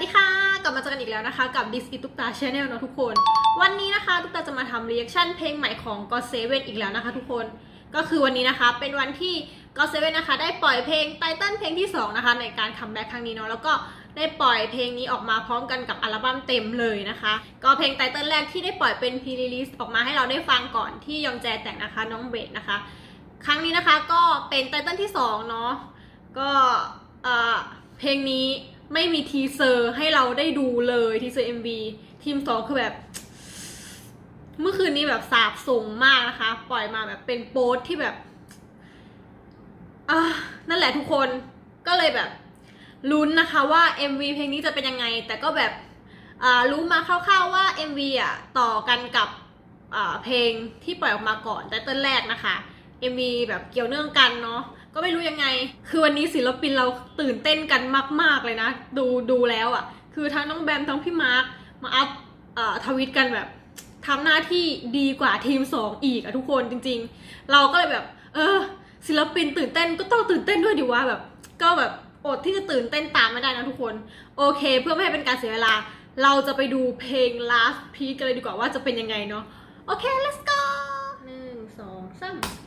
ดีค่ะ กลับมาเจอกันอีกแล้วนะคะ กับ This is ตุ๊กตา Channel เนอะทุกคน วันนี้นะคะตุกตาจะมาทำรีแอคชั่นเพลงใหม่ของ God Seven อีกแล้วนะคะ ทุกคนก็คือวันนี้นะคะเป็นวันที่ God Seven นะคะได้ปล่อยเพลงไตเติ้ลเพลงที่ 2 นะคะ ในการคัมแบ็กครั้งนี้เนาะแล้วก็ได้ปล่อยเพลงนี้ออกมาพร้อมกันกับอัลบั้มเต็มเลยนะคะ ก็เพลงไตเติ้ลแรกที่ได้ปล่อยเป็นพรีลิสออกมาให้เราได้ฟังก่อนที่ยองแจแต่งนะคะน้องเบสนะคะ ครั้งนี้นะคะก็เป็นไตเติ้ลที่2เนาะก็เอ่อเพลงนี้ ไม่มีทีเซอร์ให้เราได้ดูเลยทีเซอร์ MV ทีมสองคือแบบ เมื่อคืนนี้แบบสาบส่งมากนะคะ ปล่อยมาแบบเป็นโป๊สที่แบบอะนั่นแหละทุกคนก็เลยแบบลุ้นนะคะว่า MV เพลงนี้จะเป็นยังไง แต่ก็แบบรู้มาคร่าวๆว่า MV อะต่อกันกับเพลงที่ปล่อยออกมาก่อนแต่ต้นแรกนะคะ MV แบบเกี่ยวเนื่องกันเนาะ ก็ไม่รู้ยังไง คือวันนี้ศิลปินเราตื่นเต้นกันมาก ๆเลยนะ ดูดูแล้วอะ่ะ คือทั้งน้องแบมทั้งพี่มาร์คมาอัพอทวิตกันแบบทำหน้าที่ดีกว่าทีมสองอีกอะทุกคนจริง ๆ เราก็เลยแบบ เออ ศิลปินตื่นเต้นก็ต้องตื่นเต้นด้วยดิวะแบบ ก็แบบอดที่จะตื่นเต้นตามไม่ได้นะทุกคน โอเค เพื่อไม่ให้เป็นการเสียเวลา เราจะไปดูเพลง last piece กันเลยดีกว่าว่าจะเป็นยังไงเนาะโอเค let's go หนึ่งสองสาม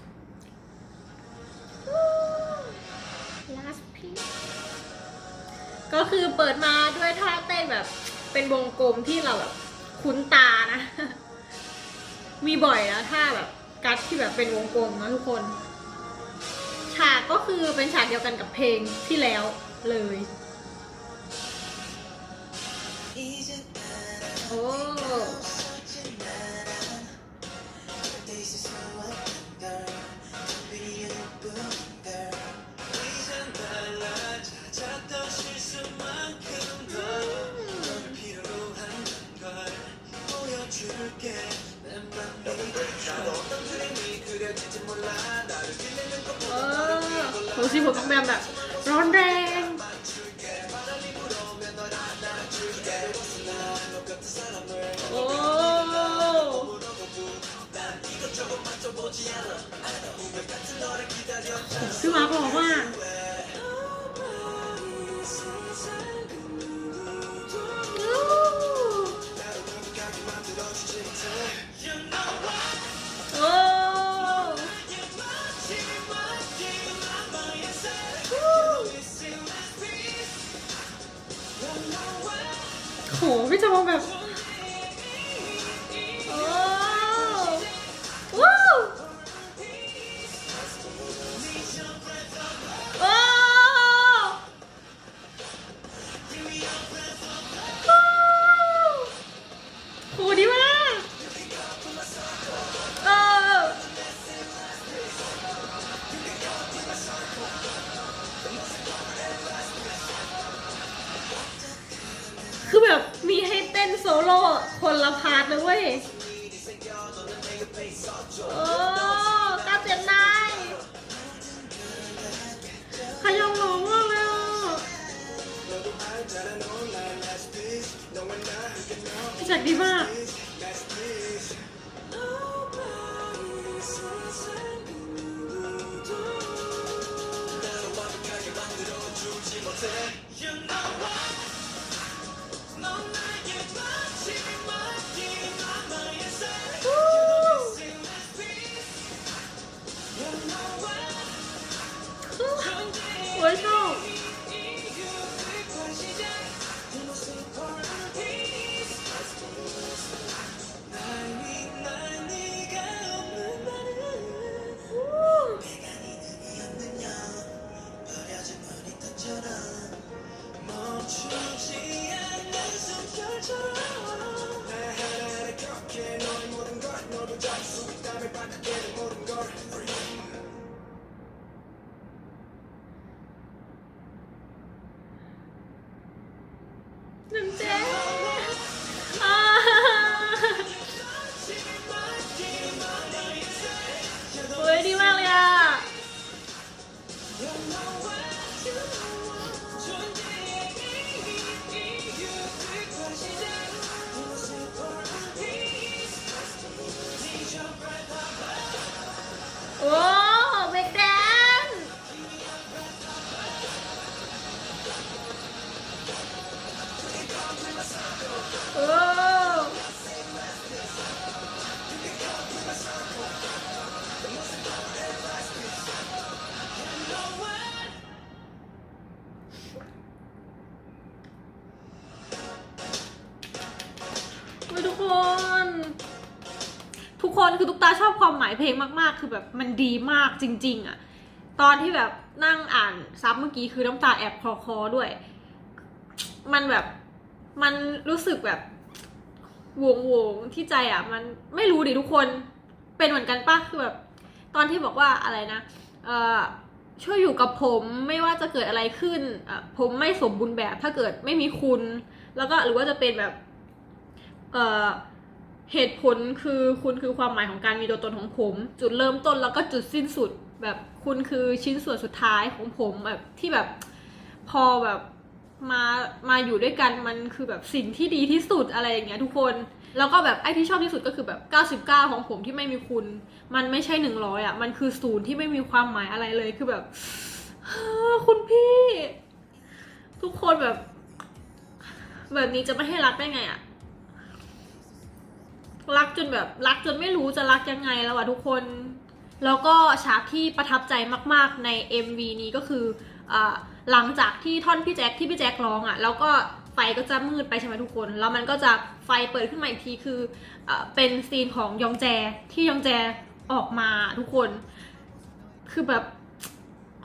last piece ก็คือเปิดมาด้วยท่าเต้นแบบเป็นวงกลมที่เราแบบคุ้นตานะ มีบ่อยนะท่าแบบกัดที่แบบเป็นวงกลมนะทุกคน ฉากก็คือเป็นฉากเดียวกันกับเพลงที่แล้วเลย โอ้ อโหชีผมต้องแบบแบบร้อนแรงโอ้คือมาบอกว่า โหพี่จะมองแบบ โอ้กาเจ็ดนายขยองหลงมากเลยอะพี่จักดีมาก โกคน ทุกคนคือตุ๊กตาชอบความหมายเพลงมากๆ คือแบบมันดีมากจริง ๆอะตอนที่แบบนั่งอ่านซับเมื่อกี้คือน้ำตาแอบคอคอด้วย มันแบบมันรู้สึกแบบวงวงๆที่ใจอะมันไม่รู้ดิทุกคนเป็นเหมือนกันปะคือแบบตอนที่บอกว่าอะไรนะเอ่อช่วยอยู่กับผมไม่ว่าจะเกิดอะไรขึ้นผมไม่สมบูรณ์แบบถ้าเกิดไม่มีคุณ แล้วก็หรือว่าจะเป็นแบบ เอ่อเหตุผลคือคุณคือความหมายของการมีตัวตนของผม จุดเริ่มต้นแล้วก็จุดสิ้นสุดแบบคุณคือชิ้นส่วนสุดท้ายของผมแบบที่แบบพอแบบมามาอยู่ด้วยกันมันคือแบบสิ่งที่ดีที่สุดอะไรอย่างเงี้ยทุกคนแล้วก็แบบไอ้ที่ชอบที่สุดก็คือแบบ 99 ของผมที่ไม่มีคุณ มันไม่ใช่ 100อะมันคือศูนย์ที่ไม่มีความหมายอะไรเลยคือแบบคุณพี่ ทุกคนแบบ แบบนี้จะไม่ให้รักได้ไงอะ รักจนแบบรักจนไม่รู้จะรักยังไงแล้วอะทุกคน แล้วก็ฉากที่ประทับใจมากๆใน MV นี้ก็คืออหลังจากที่ท่อนพี่แจ็คที่พี่แจ็คร้องอะแล้วก็ไฟก็จะมืดไปใช่ไหมทุกคน แล้วมันก็จะไฟเปิดขึ้นมาอีกทีคืออเป็นซีนของยองแจที่ยองแจออกมาทุกคน คือแบบ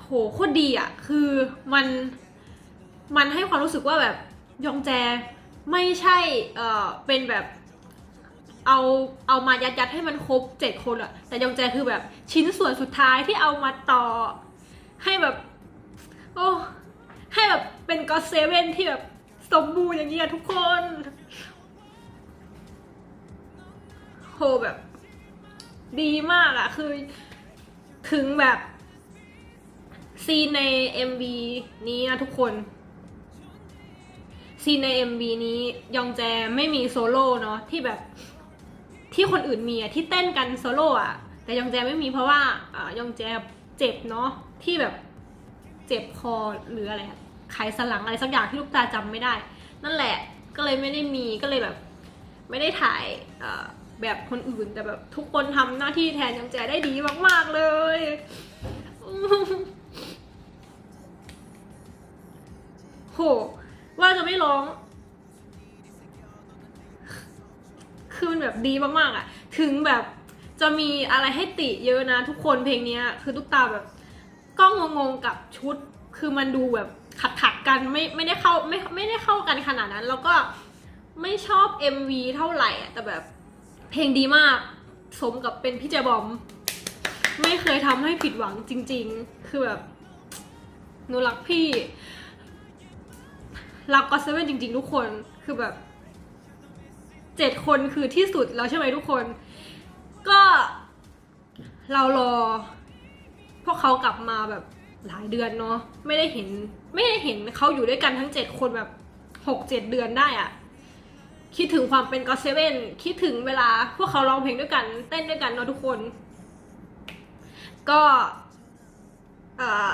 โหโคตรดีอะคือมันมันให้ความรู้สึกว่าแบบยองแจไม่ใช่เออเป็นแบบ เอาเอามายัดยัดให้มันครบเจ็ดคนอะแต่ยองแจคือแบบชิ้นส่วนสุดท้ายที่เอามาต่อ ให้แบบ โอ้ให้แบบเป็นก็เซเว่นที่แบบสมบูรณ์อย่างนี้อะทุกคนโหแบบ ดีมากอะคือถึงแบบซีนใน MV นี้นะทุกคนซีนใน MV นี้ยองแจไม่มีโซโล่เนาะที่แบบ ที่คนอื่นมีอะที่เต้นกันโซโล่อะแต่ยองแจไม่มีเพราะว่าอ่ายองแจเจ็บเนาะที่แบบเจ็บคอหรืออะไรไขสลังอะไรสักอย่างที่ลูกตาจำไม่ได้ นั่นแหละก็เลยไม่ได้มีก็เลยแบบ ไม่ได้ถ่ายเอ่อแบบคนอื่นแต่แบบทุกคนทำหน้าที่แทนยองแจได้ดีมาก ๆเลยโหว่าจะไม่ร้อง แบบดีมากๆอะ่ะ ถึงแบบจะมีอะไรให้ติเยอะนะทุกคนเพลงนี้คือทุกตาแบบก็งงๆกับชุด คือมันดูแบบขัดขัดกันไม่ไม่ได้เข้าไม่ไม่ได้เข้ากันขนาดนั้น แล้วก็ไม่ชอบ MV เท่าไหร่อะแต่แบบเพลงดีมาก สมกับเป็นพี่เจบอม ไม่เคยทำให้ผิดหวังจริง ๆ คือแบบหนูรักพี่รักก็เซเว่นจริง ๆ ทุกคนคือแบบ เจ็ดคนคือที่สุดแล้วใช่ไหมทุกคน ก็เรารอ พวกเขากลับมาแบบหลายเดือนเนาะไม่ได้เห็น ไม่ได้เห็นเขาอยู่ด้วยกันทั้งเจ็ดคนแบบหกเจ็ดเดือนได้อะคิดถึงความเป็นก็เซเว่นคิดถึงเวลาพวกเขาร้องเพลงด้วยกัน เต้นด้วยกันเนาะทุกคน ก็อ่อ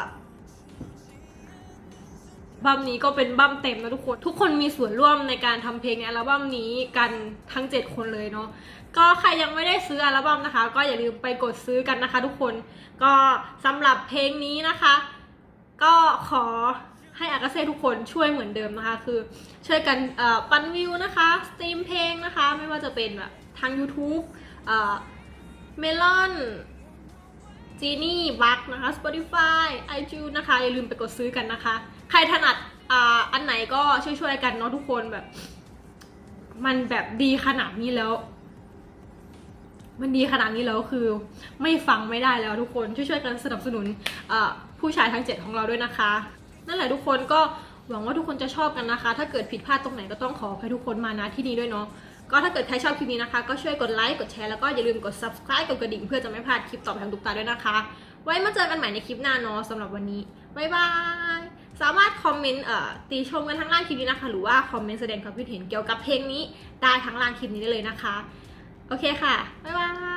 บัมนี้ก็เป็นบัมเต็มนะทุกคน ทุกคนมีส่วนร่วมในการทำเพลงในอัลบั้มนี้กันทั้ง 7 คนเลยเนาะก็ใครยังไม่ได้ซื้ออัลบั้มนะคะ ก็อย่าลืมไปกดซื้อกันนะคะ ทุกคนก็สำหรับเพลงนี้นะคะ ก็ขอให้อากาเซ่ทุกคนช่วยเหมือนเดิมนะคะ คือช่วยกันปันวิวนะคะสตรีมเพลงนะคะ ไม่ว่าจะเป็นแบบทาง YouTube เมลอนจีนี่บัคนะคะ Spotify iTunes นะคะ อย่าลืมไปกดซื้อกันนะคะ ครถนัดอ่าอันไหนก็ช่วยๆกันเนาะทุกคนแบบ มันแบบดีขนาดนี้แล้ว มันดีขนาดนี้แล้วคือ ไม่ฟังไม่ได้แล้วทุกคนช่วยๆกันสนับสนุนผู้ชายทั้งเจ็ดของเราด้วยนะคะ นั่นแหละทุกคนก็หวังว่าทุกคนจะชอบกันนะคะ ถ้าเกิดผิดพลาดตรงไหนก็ต้องขอให้ทุกคนมานะที่นี่ด้วยเนาะก็ถ้าเกิดใครชอบคลิปนี้นะคะ ก็ช่วยกดไลค์กดแชร์แล้วก็อย่าลืมกด subscribe กดกระดิ่งเพื่อจะไม่พลาดคลิปต่อไปทางตุ๊กตาด้วยนะคะ ไว้มาเจอกันใหม่ในคลิปหน้าเนาะสำหรับวันนี้บ๊ายบาย สามารถคอมเมนต์เอ่อตีชมกันทั้งล่างคลิปนี้นะคะ หรือว่าคอมเมนต์แสดงความคิดเห็นเกี่ยวกับเพลงนี้ได้ทั้งล่างคลิปนี้ได้เลยนะคะ โอเคค่ะ บ๊ายบาย